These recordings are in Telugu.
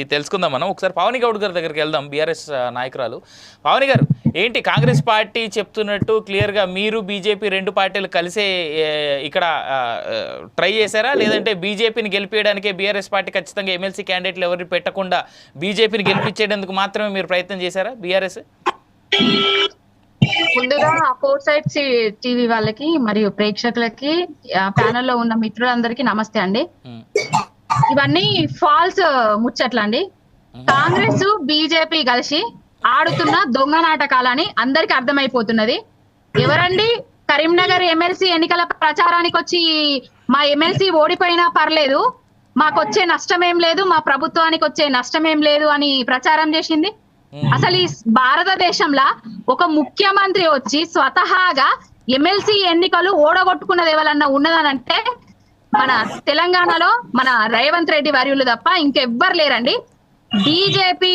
ఇది తెలుసుకుందాం మనం. ఒకసారి పవని గౌడ్ గారి దగ్గరికి వెళ్దాం బీఆర్ఎస్ నాయకురాలు. పవని గారు ఏంటి కాంగ్రెస్ పార్టీ చెప్తున్నట్టు క్లియర్గా మీరు బీజేపీ రెండు పార్టీలు కలిసే ఇక్కడ ట్రై చేశారా? లేదంటే బీజేపీని గెలిపించడానికే బీఆర్ఎస్ పార్టీ ఖచ్చితంగా ఎమ్మెల్సీ క్యాండిడేట్లు ఎవరిని పెట్టకుండా బీజేపీని గెలిపించేందుకు మాత్రమే మీరు ప్రయత్నం చేశారా బీఆర్ఎస్? ముందుగా ఫోర్ సైడ్ టీవీ వాళ్ళకి మరియు ప్రేక్షకులకి ప్యానెల్లో ఉన్న మిత్రులందరికీ నమస్తే అండి. ఇవన్నీ ఫాల్స్ ముచ్చట్లండి. కాంగ్రెస్ బీజేపీ కలిసి ఆడుతున్న దొంగ నాటకాలని అందరికి అర్థమైపోతున్నది. ఎవరండి? కరీంనగర్ ఎమ్మెల్సీ ఎన్నికల ప్రచారానికి వచ్చి మా ఎమ్మెల్సీ ఓడిపోయినా పర్లేదు మాకు వచ్చే నష్టం ఏం లేదు మా ప్రభుత్వానికి వచ్చే నష్టం ఏం లేదు అని ప్రచారం చేసింది. అసలు ఈ భారతదేశంలో ఒక ముఖ్యమంత్రి వచ్చి స్వతహాగా ఎమ్మెల్సీ ఎన్నికలు ఓడగొట్టుకున్నది ఎవరన్నా ఉన్నదనంటే మన తెలంగాణలో మన రేవంత్ రెడ్డి వర్యులు తప్ప ఇంకెవ్వరు లేరండి. బీజేపీ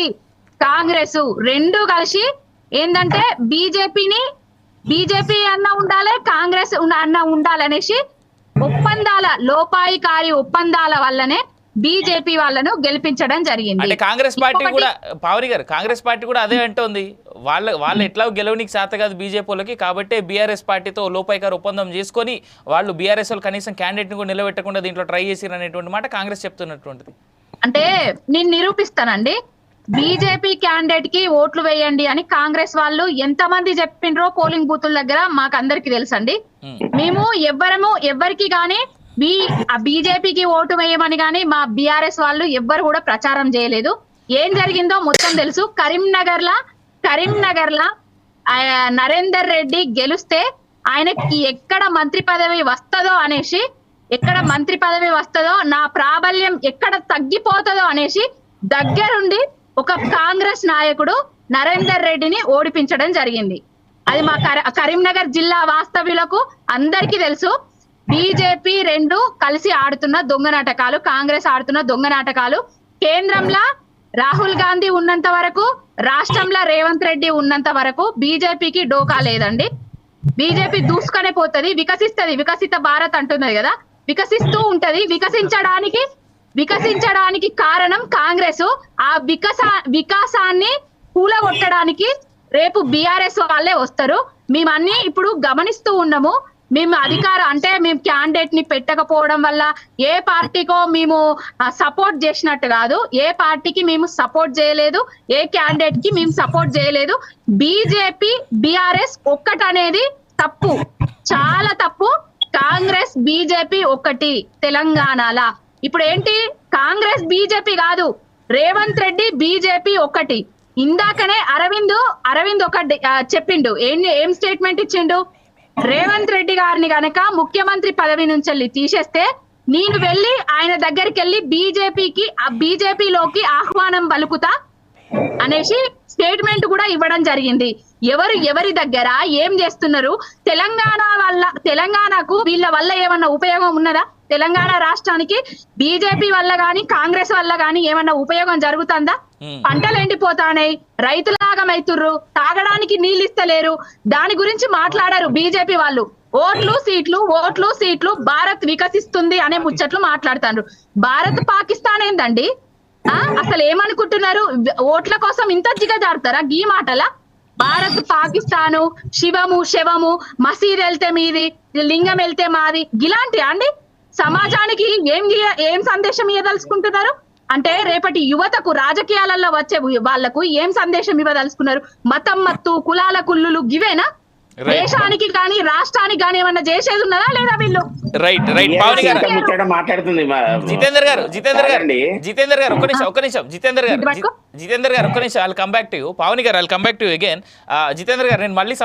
కాంగ్రెస్ రెండు కలిసి ఏంటంటే బీజేపీని బీజేపీ అన్న ఉండాలి కాంగ్రెస్ ఉన్న- అన్న ఉండాలనేసి ఒప్పందాల లోపాయికారి ఒప్పందాల వల్లనే బీజేపీ వాళ్ళను గెలిపించడం జరిగింది. అంటే కాంగ్రెస్ పార్టీ కూడా పావని గారు కాంగ్రెస్ పార్టీ కూడా అదే అంటోంది. వాళ్ళ వాళ్ళు ఎట్లా గెలవనికి శాత కాదు బీజేపీ వాళ్ళకి కాబట్టి బీఆర్ఎస్ పార్టీతో లోపాయికారు ఒప్పందం చేసుకొని వాళ్ళు బీఆర్ఎస్ వాళ్ళు కనీసం క్యాండిడేట్ని కూడా నిలబెట్టకుండా దీంట్లో ట్రై చేసిరు అనేటువంటి మాట కాంగ్రెస్ చెప్తున్నటువంటిది. అంటే నేను నిరూపిస్తానండి. బీజేపీ క్యాండిడేట్కి ఓట్లు వేయండి అని కాంగ్రెస్ వాళ్ళు ఎంతమంది చెప్పిండ్రో పోలింగ్ బూతుల దగ్గర మాకు అందరికి తెలుసండి. ఉమ్. మేము ఎవ్వరము ఎవ్వరికి గాని బి ఆ బీజేపీకి ఓటు వేయమని కానీ మా బీఆర్ఎస్ వాళ్ళు ఎవ్వరు కూడా ప్రచారం చేయలేదు. ఏం జరిగిందో మొత్తం తెలుసు. కరీంనగర్ లా కరీంనగర్ లా నరేందర్ రెడ్డి గెలిస్తే ఆయనకి ఎక్కడ మంత్రి పదవి వస్తుందో అనేసి ఎక్కడ మంత్రి పదవి వస్తుందో నా ప్రాబల్యం ఎక్కడ తగ్గిపోతుందో అనేసి దగ్గరుండి ఒక కాంగ్రెస్ నాయకుడు నరేందర్ రెడ్డిని ఓడిపించడం జరిగింది. అది మా కరీంనగర్ జిల్లా వాస్తవ్యులకు అందరికీ తెలుసు. బీజేపీ రెండు కలిసి ఆడుతున్న దొంగ నాటకాలు కాంగ్రెస్ ఆడుతున్న దొంగ నాటకాలు. కేంద్రంలో రాహుల్ గాంధీ ఉన్నంత వరకు రాష్ట్రంలో రేవంత్ రెడ్డి ఉన్నంత వరకు బీజేపీకి డోకా లేదండి. బీజేపీ దూసుకునే పోతుంది వికసిస్తుంది వికసిత భారత్ అంటున్నది కదా. వికసిస్తూ ఉంటది వికసించడానికి వికసించడానికి కారణం కాంగ్రెస్. ఆ వికస వికాసాన్ని కూలగొట్టడానికి రేపు బీఆర్ఎస్ వాళ్ళే వస్తారు. మేము అన్ని ఇప్పుడు గమనిస్తూ ఉన్నాము. మేము అధికార అంటే మేము క్యాండిడేట్ని పెట్టకపోవడం వల్ల ఏ పార్టీకో మేము సపోర్ట్ చేసినట్టు కాదు. ఏ పార్టీకి మేము సపోర్ట్ చేయలేదు. ఏ క్యాండిడేట్కి మేము సపోర్ట్ చేయలేదు. బీజేపీ బీఆర్ఎస్ ఒక్కటనేది తప్పు. చాలా తప్పు. కాంగ్రెస్ బీజేపీ ఒకటి తెలంగాణలా. ఇప్పుడు ఏంటి కాంగ్రెస్ బీజేపీ కాదు. రేవంత్ రెడ్డి బీజేపీ ఒకటి. ఇందాకనే అరవింద్ అరవింద్ ఒక చెప్పిండు. ఏం ఏం స్టేట్మెంట్ ఇచ్చిండు? రేవంత్ రెడ్డి గారిని గనక ముఖ్యమంత్రి పదవి నుంచి వెళ్ళి తీసేస్తే నేను వెళ్ళి ఆయన దగ్గరికి వెళ్ళి బీజేపీకి ఆ బీజేపీలోకి ఆహ్వానం పలుకుతా అనేసి స్టేట్మెంట్ కూడా ఇవ్వడం జరిగింది. ఎవరు ఎవరి దగ్గర ఏం చేస్తున్నారు? తెలంగాణ వల్ల తెలంగాణకు వీళ్ళ వల్ల ఏమన్నా ఉపయోగం ఉన్నదా? తెలంగాణ రాష్ట్రానికి బీజేపీ వల్ల గాని కాంగ్రెస్ వల్ల గాని ఏమన్నా ఉపయోగం జరుగుతుందా? పంటలు ఎండిపోతానాయి రైతులాగమైతుర్రు తాగడానికి నీళ్ళు ఇస్తలేరు దాని గురించి మాట్లాడారు బీజేపీ వాళ్ళు. ఓట్లు సీట్లు ఓట్లు సీట్లు భారత్ వికసిస్తుంది అనే ముచ్చట్లు మాట్లాడుతారు భారత్ పాకిస్తాన్ ఏందండి? అసలు ఏమనుకుంటున్నారు? ఓట్ల కోసం ఇంత జిగజారుతారా? గీ మాటల? భారత్ పాకిస్తాను శివము శవము మసీద్ వెళ్తే మీది లింగం వెళ్తే మాది ఇలాంటి అండి? సమాజానికి ఏం ఏం సందేశం ఇవ్వదలుచుకుంటున్నారు అంటే రేపటి యువతకు రాజకీయాలలో వచ్చే వాళ్ళకు ఏం సందేశం ఇవ్వదలుచుకున్నారు? మతం మత్తు కులాల కుల్లులు గివేనా. దేశానికి కానీ రాష్ట్రానికి కానీ ఏమన్నా చేసేది ఉన్నదా లేదా వీళ్ళు? రైట్ రైట్ పావని గారు. మాట్లాడుతుంది జితేందర్ గారు జితేందర్ గారు. జితేందర్ గారు ఒక్క నిమిషం ఒక్క నిమిషం. జితేందర్ గారు జితేందర్ గారు ఒక్క నిమిషం. I'll come back to you Pavani గారు I'll come back to you again Jitender గారు నేను మళ్ళీ